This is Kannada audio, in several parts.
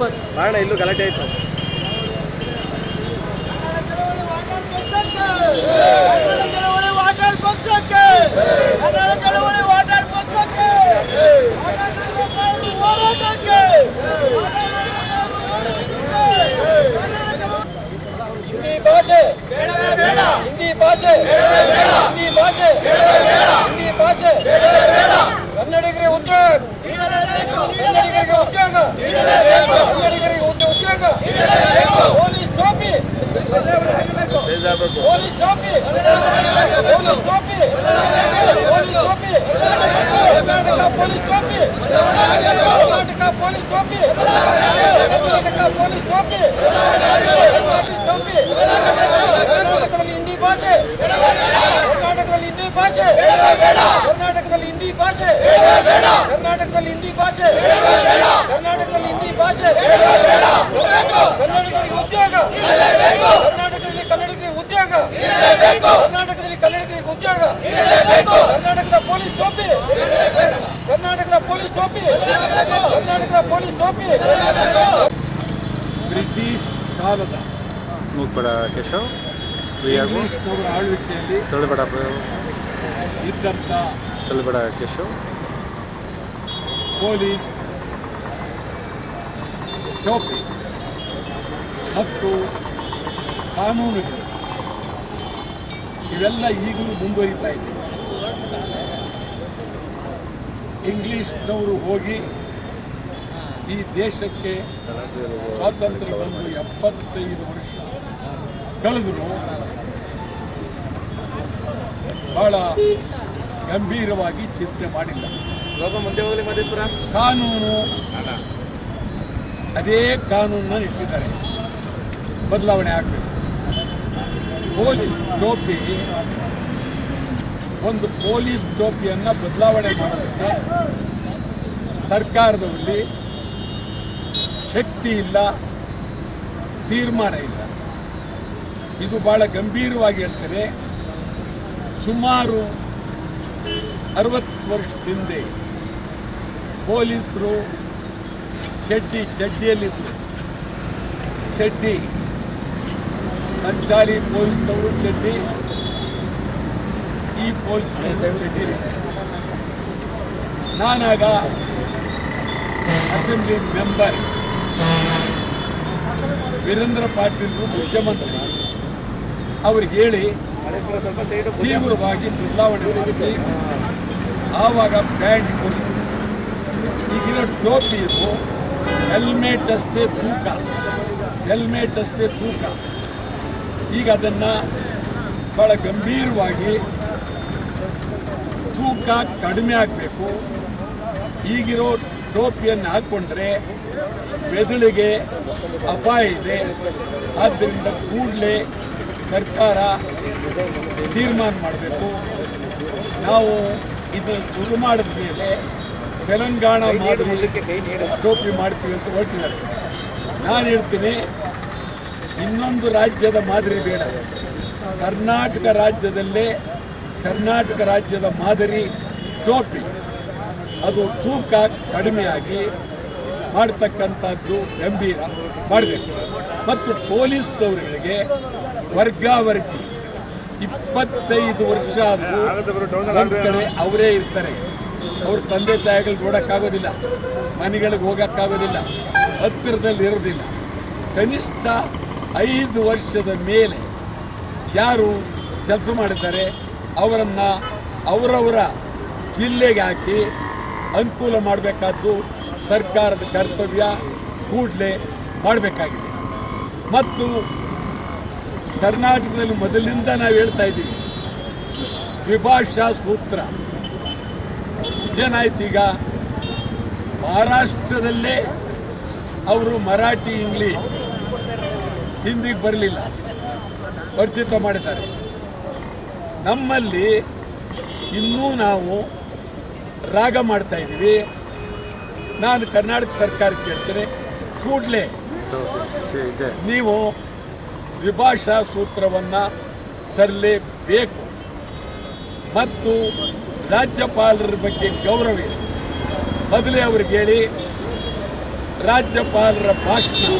ಬಾಣ ಇಲ್ಲೂ ಗಲಾಟೆ ಆಯ್ತು. ಹಿಂದಿ ಭಾಷೆ ಹಿಂದಿ ಭಾಷೆ ಹಿಂದಿ ಭಾಷೆ ಕನ್ನಡಿಗರಿಗೆ ಉದ್ಯೋಗ ಕನ್ನಡಿಗರಿಗೆ ಉದ್ಯೋಗ ಕನ್ನಡಿಗರಿಗೆ ಉದ್ಯೋಗ ಉದ್ಯೋಗ ಪೊಲೀಸ್ ಟೋಪಿ ಬೇಜ್ ಆಗ್ಬೇಕು ಪೊಲೀಸ್ ಟೋಪಿ ಪೊಲೀಸ್ ಟೋಪಿ ಪೊಲೀಸ್ ಟೋಪಿ ಕರ್ನಾಟಕ ಪೊಲೀಸ್ ಟೋಪಿ ಕರ್ನಾಟಕ ಪೊಲೀಸ್ ಟೋಪಿ ಕರ್ನಾಟಕ ಪೊಲೀಸ್ ಟೋಪಿ ಪೊಲೀಸ್ ಟೋಪಿ ಕರ್ನಾಟಕದಲ್ಲಿ ಹಿಂದಿ ಭಾಷೆ ಕರ್ನಾಟಕದಲ್ಲಿ ಹಿಂದಿ ಭಾಷೆ ಕರ್ನಾಟಕದಲ್ಲಿ ಹಿಂದಿ ಭಾಷೆ ಕರ್ನಾಟಕದಲ್ಲಿ ಹಿಂದಿ ಭಾಷೆ ಕರ್ನಾಟಕದಲ್ಲಿ ಹಿಂದಿ ಭಾಷೆ ಕನ್ನಡಿಗರಿಗೆ ಉದ್ಯೋಗ ಕರ್ನಾಟಕದಲ್ಲಿ ಕನ್ನಡಿಗರಿಗೆ ಉದ್ಯೋಗ ಕರ್ನಾಟಕದಲ್ಲಿ ಕನ್ನಡಿಗರಿಗೆ ಉದ್ಯೋಗ ಕರ್ನಾಟಕದ ಪೊಲೀಸ್ ಟೋಪಿ ಕರ್ನಾಟಕದ ಪೊಲೀಸ್ ಟೋಪಿ. ಕರ್ನಾಟಕ ಪೊಲೀಸ್ ಟೋಪಿ. ಬ್ರಿಟಿಷ್ ಕಾಲದ. ಮೂಗ್ಬಡ ಕೇಶವ್ ಇಂಗ್ಲಿಷ್ನವರ ಆಳ್ವಿಕೆಯಲ್ಲಿ ತೊಳಿಬೇಡ ಇದ್ದಂಥ ತೊಳಿಬೇಡ ಕೇಶವ್. ಪೊಲೀಸ್ ಟೋಪಿ ಮತ್ತು ಕಾನೂನುಗಳು. ಇವೆಲ್ಲ ಈಗಲೂ ಮುಂದುವರಿತಾ ಇದೆ. ಇಂಗ್ಲಿಷ್ನವರು ಹೋಗಿ ಈ ದೇಶಕ್ಕೆ ಸ್ವಾತಂತ್ರ್ಯ ಬಂದು ಎಪ್ಪತ್ತೈದು ವರ್ಷ ಕಳೆದ್ರು. ಬಹಳ ಗಂಭೀರವಾಗಿ ಚಿಂತೆ ಮಾಡಿಲ್ಲ. ಕಾನೂನು ಅದೇ ಕಾನೂನನ್ನು ಇಟ್ಟಿದ್ದಾರೆ. ಬದಲಾವಣೆ ಆಗಬೇಕು. ಪೊಲೀಸ್ ಟೋಪಿ ಒಂದು ಪೊಲೀಸ್ ಟೋಪಿಯನ್ನು ಬದಲಾವಣೆ ಮಾಡೋದಕ್ಕೆ ಸರ್ಕಾರದಲ್ಲಿ ಶಕ್ತಿ ಇಲ್ಲ, ತೀರ್ಮಾನ ಇಲ್ಲ. ಇದು ಬಹಳ ಗಂಭೀರವಾಗಿ ಹೇಳ್ತೇನೆ. ಸುಮಾರು ಅರವತ್ತು ವರ್ಷದ ಹಿಂದೆ ಪೊಲೀಸರು ಚಡ್ಡಿ ಚಡ್ಡಿಯಲ್ಲಿದ್ದರು ಚಡ್ಡಿ ಸಂಚಾರಿ ಪೊಲೀಸ್ನವರು ಚಡ್ಡಿ ಈ ಪೊಲೀಸ್ ನಾನಾಗ ಅಸೆಂಬ್ಲಿ ಮೆಂಬರ್ ವೀರೇಂದ್ರ ಪಾಟೀಲ್ ಮುಖ್ಯಮಂತ್ರಿ. ಅವ್ರಿಗೆ ಹೇಳಿ ತೀವ್ರವಾಗಿ ಬದಲಾವಣೆ ಮಾಡಿ ಆವಾಗ ಬ್ಯಾಂಡ್ ಕೊಡಿ. ಈಗಿನ ಟೋಪಿ ಇದು ಹೆಲ್ಮೆಟ್ ಅಷ್ಟೇ ತೂಕ. ಹೆಲ್ಮೆಟ್ ಅಷ್ಟೇ ತೂಕ. ಈಗ ಅದನ್ನು ಭಾಳ ಗಂಭೀರವಾಗಿ ತೂಕ ಕಡಿಮೆ ಆಗಬೇಕು. ಈಗಿರೋ ಟೋಪಿಯನ್ನು ಹಾಕ್ಕೊಂಡ್ರೆ ಮೆದುಳಿಗೆ ಅಪಾಯ ಇದೆ. ಆದ್ದರಿಂದ ಕೂಡಲೇ ಸರ್ಕಾರ ತೀರ್ಮಾನ ಮಾಡಬೇಕು. ನಾವು ಇದು ಶುರು ಮಾಡಿದ ಮೇಲೆ ತೆಲಂಗಾಣ ಮಾದರಿ ಟೋಪಿ ಮಾಡ್ತೀವಿ ಅಂತ ಹೊರಟಿದ್ದಾರೆ. ನಾನು ಹೇಳ್ತೀನಿ ಇನ್ನೊಂದು ರಾಜ್ಯದ ಮಾದರಿ ಬೇಡ. ಕರ್ನಾಟಕ ರಾಜ್ಯದಲ್ಲೇ ಕರ್ನಾಟಕ ರಾಜ್ಯದ ಮಾದರಿ ಟೋಪಿ. ಅದು ತೂಕ ಕಡಿಮೆಯಾಗಿ ಮಾಡ್ತಕ್ಕಂಥದ್ದು ಗಂಭೀರ ಮಾಡಬೇಕು ಮತ್ತು ಪೊಲೀಸ್ನವರುಗಳಿಗೆ ವರ್ಗಾವರ್ಗಿ ಇಪ್ಪತ್ತೈದು ವರ್ಷ ಆದರೂ ಅವರೇ ಇರ್ತಾರೆ. ಅವ್ರ ತಂದೆ ತಾಯಿಗಳು ನೋಡೋಕ್ಕಾಗೋದಿಲ್ಲ ಮನೆಗಳಿಗೆ ಹೋಗೋಕ್ಕಾಗೋದಿಲ್ಲ. ಹತ್ತಿರದಲ್ಲಿ ಇರೋದಿಲ್ಲ. ಕನಿಷ್ಠ ಐದು ವರ್ಷದ ಮೇಲೆ ಯಾರು ಕೆಲಸ ಮಾಡಿದ್ದಾರೆ? ಅವರನ್ನು ಅವರವರ ಜಿಲ್ಲೆಗೆ ಹಾಕಿ ಅನುಕೂಲ ಮಾಡಬೇಕಾದ್ದು ಸರ್ಕಾರದ ಕರ್ತವ್ಯ ಕೂಡಲೇ ಮಾಡಬೇಕಾಗಿದೆ. ಮತ್ತು ಕರ್ನಾಟಕದಲ್ಲಿ ಮೊದಲಿಂದ ನಾವು ಹೇಳ್ತಾ ಇದ್ದೀವಿ, ದ್ವಿಭಾಷಾ ಸೂತ್ರ. ಏನಾಯ್ತು ಈಗ? ಮಹಾರಾಷ್ಟ್ರದಲ್ಲೇ ಅವರು ಮರಾಠಿ ಇಂಗ್ಲೀಷ್ ಹಿಂದಿಗೆ ಬರಲಿಲ್ಲ. ವರ್ಜಿತ ಮಾಡಿದ್ದಾರೆ. ನಮ್ಮಲ್ಲಿ ಇನ್ನೂ ನಾವು ರಾಗ ಮಾಡ್ತಾ ಇದ್ದೀವಿ. ನಾನು ಕರ್ನಾಟಕ ಸರ್ಕಾರಕ್ಕೆ ಹೇಳ್ತೇನೆ, ಕೂಡಲೇ ನೀವು ದ್ವಿಭಾಷಾ ಸೂತ್ರವನ್ನು ತರಲೇಬೇಕು. ಮತ್ತು ರಾಜ್ಯಪಾಲರ ಬಗ್ಗೆ ಗೌರವ ಇದೆ ಮೊದಲೇ ಅವ್ರಿಗೆ ಹೇಳಿ, ರಾಜ್ಯಪಾಲರ ಭಾಷಣ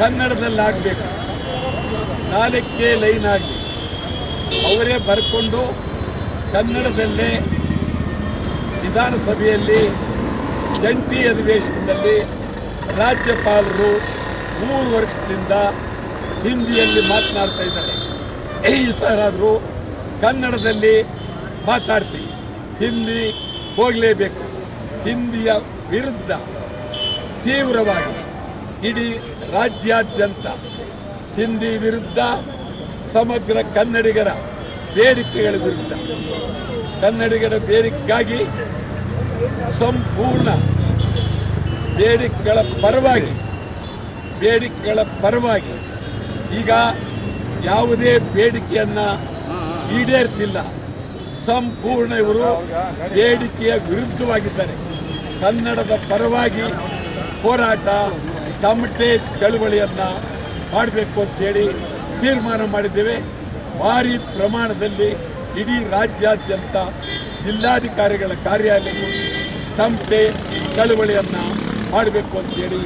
ಕನ್ನಡದಲ್ಲಾಗಬೇಕು. ನಾಲ್ಕೇ ಲೈನ್ ಆಗಲಿ ಅವರೇ ಬರ್ಕೊಂಡು ಕನ್ನಡದಲ್ಲೇ ವಿಧಾನಸಭೆಯಲ್ಲಿ ಜಂಟಿ ಅಧಿವೇಶನದಲ್ಲಿ ರಾಜ್ಯಪಾಲರು ಮೂರು ವರ್ಷದಿಂದ ಹಿಂದಿಯಲ್ಲಿ ಮಾತನಾಡ್ತಾ ಇದ್ದಾರೆ. ಈ ಸರಾದರೂ ಕನ್ನಡದಲ್ಲಿ ಮಾತಾಡಿಸಿ, ಹಿಂದಿ ಹೋಗಲೇಬೇಕು. ಹಿಂದಿಯ ವಿರುದ್ಧ ತೀವ್ರವಾಗಿ ಇಡೀ ರಾಜ್ಯಾದ್ಯಂತ ಹಿಂದಿ ವಿರುದ್ಧ ಸಮಗ್ರ ಕನ್ನಡಿಗರ ಬೇಡಿಕೆಗಳ ವಿರುದ್ಧ. ಕನ್ನಡಿಗರ ಬೇಡಿಕೆಗಾಗಿ ಸಂಪೂರ್ಣ ಬೇಡಿಕೆಗಳ ಪರವಾಗಿ ಬೇಡಿಕೆಗಳ ಪರವಾಗಿ ಈಗ ಯಾವುದೇ ಬೇಡಿಕೆಯನ್ನು ಈಡೇರಿಸಿಲ್ಲ. ಸಂಪೂರ್ಣ ಇವರು ಬೇಡಿಕೆಯ ವಿರುದ್ಧವಾಗಿದ್ದಾರೆ. ಕನ್ನಡದ ಪರವಾಗಿ ಹೋರಾಟ ತಮಟೆ ಚಳುವಳಿಯನ್ನ ಮಾಡಬೇಕು ಅಂತೇಳಿ ತೀರ್ಮಾನ ಮಾಡಿದ್ದೇವೆ. ಭಾರಿ ಪ್ರಮಾಣದಲ್ಲಿ ಇಡೀ ರಾಜ್ಯಾದ್ಯಂತ ಜಿಲ್ಲಾಧಿಕಾರಿಗಳ ಕಾರ್ಯಾಲಯಗಳು ಸಂಸ್ಥೆ ಚಳುವಳಿಯನ್ನು ಮಾಡಬೇಕು ಅಂತೇಳಿ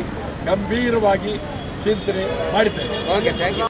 ಗಂಭೀರವಾಗಿ ಚಿಂತನೆ ಮಾಡಿದ್ದೇವೆ.